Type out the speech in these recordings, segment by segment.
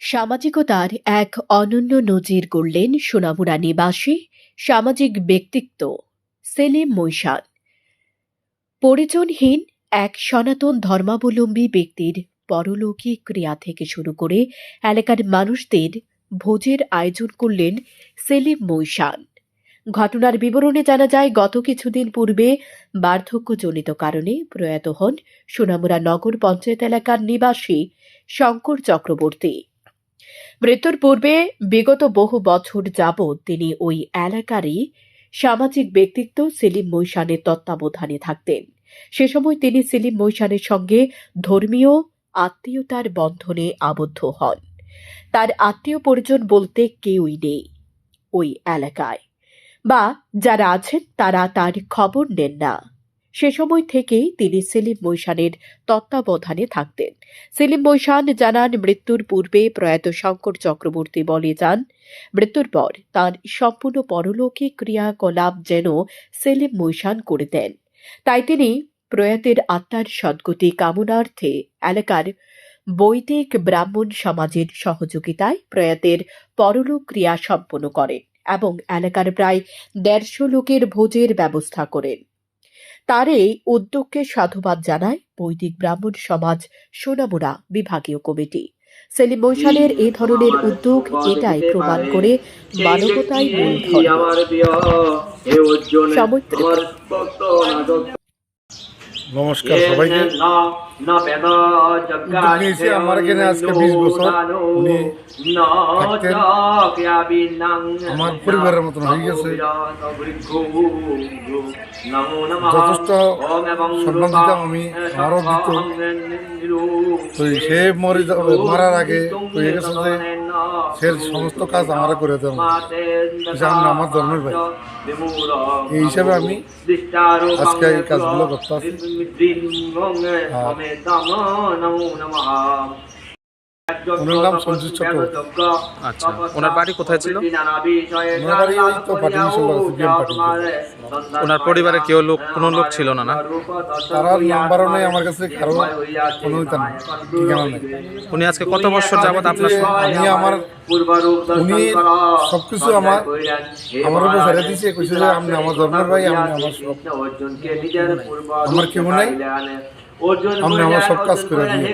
সামাজিকতার এক অনন্য নজির গড়লেন সোনামুড়া নিবাসী সামাজিক ব্যক্তিত্ব সেলিম মৈশান। পরিজনহীন এক সনাতন ধর্মাবলম্বী ব্যক্তির পরলৌকিক ক্রিয়া থেকে শুরু করে এলাকার মানুষদের ভোজের আয়োজন করলেন সেলিম মৈশান। ঘটনার বিবরণে জানা যায়, গত কিছুদিন পূর্বে বার্ধক্যজনিত কারণে প্রয়াত হন সোনামুড়া নগর পঞ্চায়েত এলাকার নিবাসী শঙ্কর চক্রবর্তী। মৃত্যুর পূর্বে বিগত বহু বছর যাবৎ তিনি ওই এলাকারই সামাজিক ব্যক্তিত্ব সেলিম মৈশানের তত্ত্বাবধানে থাকতেন। সে সময় তিনি সেলিম মৈশানের সঙ্গে ধর্মীয় আত্মীয়তার বন্ধনে আবদ্ধ হন। তার আত্মীয় পরিজন বলতে কেউই নেই ওই এলাকায়। বা যারা আছেন তারা তার খবর নেন না। সে সময় থেকেই তিনি সেলিম মৈশানের তত্ত্বাবধানে থাকতেন। সেলিম মৈশান জানান, মৃত্যুর পূর্বে প্রয়াত শঙ্কর চক্রবর্তী বলে যান, মৃত্যুর পর তার সম্পূর্ণ পরলৌকিক ক্রিয়াকলাপ যেন সেলিম মৈশান করে দেন। তাই তিনি প্রয়াতের আত্মার সদ্গতি কামনার্থে এলাকার বৈদিক ব্রাহ্মণ সমাজের সহযোগিতায় প্রয়াতের পরলোক ক্রিয়া সম্পন্ন করেন এবং এলাকার প্রায় দেড়শো লোকের ভোজের ব্যবস্থা করেন। তার এই উদ্যোগকে সাধুবাদ জানায় বৈদিক ব্রাহ্মণ সমাজ সোনামুড়া বিভাগীয় কমিটি সেলিম বৈশালের এ ধরনের উদ্যোগ এটাই প্রমাণ করে মানবতায় মূল ধর্ম। নমস্কার সবাইকে। নিয়েছে আমার এখানে আজকে বিশ বছর। উনি থাকতেন। আমার পরিবারের মতন হয়ে গেছে। যথেষ্ট সম্মান দিতাম আমি আমারও দিত। তো সে মরে মারার আগে হয়ে গেছে যে সে সমস্ত কাজ আমরা করে দেব যে আমরা ধর্মের ভাই। এই হিসাবে আমি আজকে এই কাজগুলো করতে ওনার নাম সঞ্জিত চক্রবর্তী আচ্ছা ওনার বাড়ি কোথায় ছিল? ওনার বাড়ি ওই তো পার্টি মিশন পার্টি ওনার পরিবারে কেউ লোক কোনো লোক ছিল না না? তারা নাম্বারও নেই আমার কাছে কারও কোনো ঠিকানা নেই। উনি আজকে কত বছর যাবত আপনার সঙ্গে- আমি আমার উনি সবকিছু আমার আমার উপর ছেড়ে দিয়েছে যে আপনি আমার ধর্মের ভাই আমার সব আমার কেউ নাই। আপনি আমার সব কাজ করে দিয়ে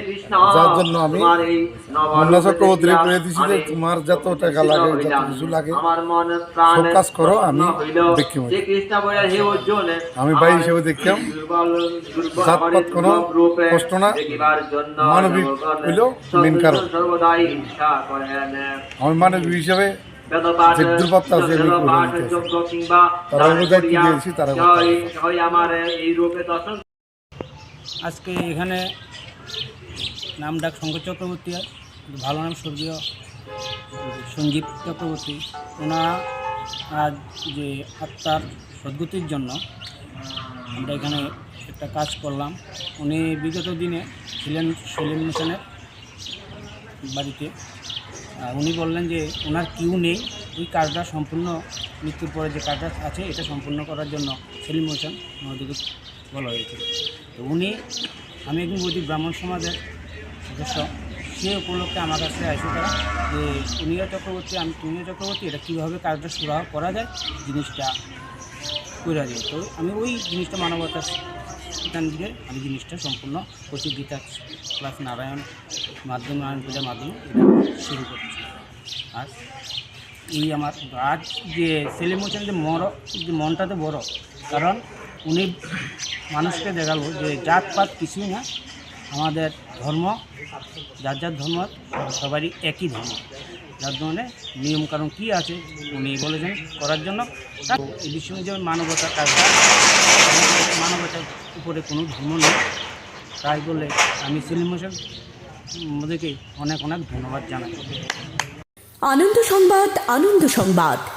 যার জন্য আমি মন্না চক্রবর্তীরে করে দিছি যে তোমার যত টাকা লাগে যত কিছু লাগে সব কাজ করো আমি দেখি আমি আমি ভাই হিসেবে দেখতাম জাতপাত কোনো কষ্ট না, মানবিক হইল মেন কারণ। আমি হিসেবে তারা করতে আমার এই রূপে দর্শন আজকে এখানে নাম ডাক শঙ্কর চক্রবর্তী, ভালো নাম স্বর্গীয় সঞ্জীব চক্রবর্তী। ওনার আজ যে আত্মার সদ্গতির জন্য আমরা এখানে একটা কাজ করলাম। উনি বিগত দিনে ছিলেন সেলিম মিশনের বাড়িতে। উনি বললেন যে ওনার কিউ নেই, ওই কাজটা সম্পূর্ণ মৃত্যুর পরে যে কাজটা আছে, এটা সম্পূর্ণ করার জন্য সেলিম মোশন আমাদেরকে বলা হয়েছে। তো উনি, আমি একজন বৈদিক ব্রাহ্মণ সমাজের সদস্য, সে উপলক্ষে আমার কাছে আসে তারা, যে তুমিও চক্রবর্তী, আমি তুমিও চক্রবর্তী, এটা কীভাবে কাজটা সুরাহ করা যায়, জিনিসটা করে যায় তো আমি ওই জিনিসটা মানবতার এখান থেকে আমি জিনিসটা সম্পূর্ণ কচি গীতা প্লাস নারায়ণ মাধ্যমে, নারায়ণ পূজার মাধ্যমে এটা শুরু করছি। আর এই আমার আজ যে হোসেন যে মর, যে মনটাতে বড় কারণ উনি মানুষকে দেখাল যে জাতপাত কিছুই না, আমাদের ধর্ম, যার যার ধর্ম, সবারই একই ধর্ম। যার ধরনে নিয়ম কারণ কী আছে, উনি বলেছেন করার জন্য। এই বিষয়ে যে মানবতার কাজটা মানবতার উপরে কোনো ধর্ম নেই। তাই বলে আমি সেলিম হোসেন মোদেরকে অনেক অনেক ধন্যবাদ জানাই। আনন্দ সংবাদ আনন্দ সংবাদ।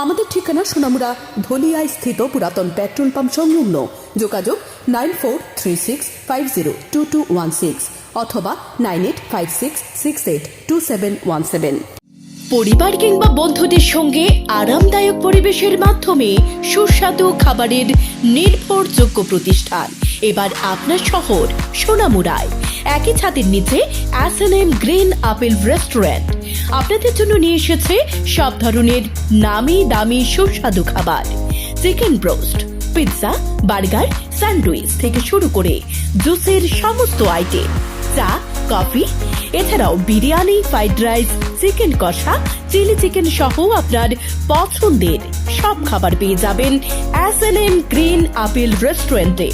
আমাদের ঠিকানা সোনামুড়া ধলিয়ায় স্থিত পুরাতন পেট্রোল পাম্প সংলগ্ন। যোগাযোগ nine four three six five zero two two one six অথবা nine eight five six six eight two seven one seven. পরিবার কিংবা বন্ধুদের সঙ্গে আরামদায়ক পরিবেশের মাধ্যমে সুস্বাদু খাবারের নির্ভরযোগ্য প্রতিষ্ঠান। এবার আপনার শহর সোনামুড়ায়। একই ছাদের নিচে এস গ্রিন আপেল রেস্টুরেন্ট আপনাদের জন্য নিয়ে এসেছে সব ধরনের নামি দামি সুস্বাদু খাবার। Chicken broast pizza burger sandwich থেকে শুরু করে জুসের সমস্ত আইটেম চা কফি এছাড়াও বিরিয়ানি ফ্রাইড রাইস চিকেন কষা চিলি চিকেন সহ আপনার পছন্দের সব খাবার পেয়ে যাবেন S N M green apple রেস্টুরেন্টে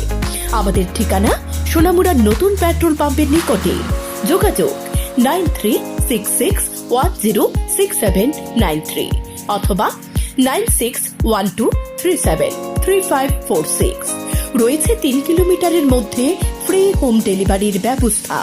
আমাদের ঠিকানা সোনামুড়ার নতুন পেট্রোল পাম্পের নিকটে। যোগাযোগ nine three six six one zero six seven nine three অথবা nine six one two three seven three five four six রয়েছে তিন কিলোমিটারের মধ্যে ফ্রি হোম ডেলিভারির ব্যবস্থা।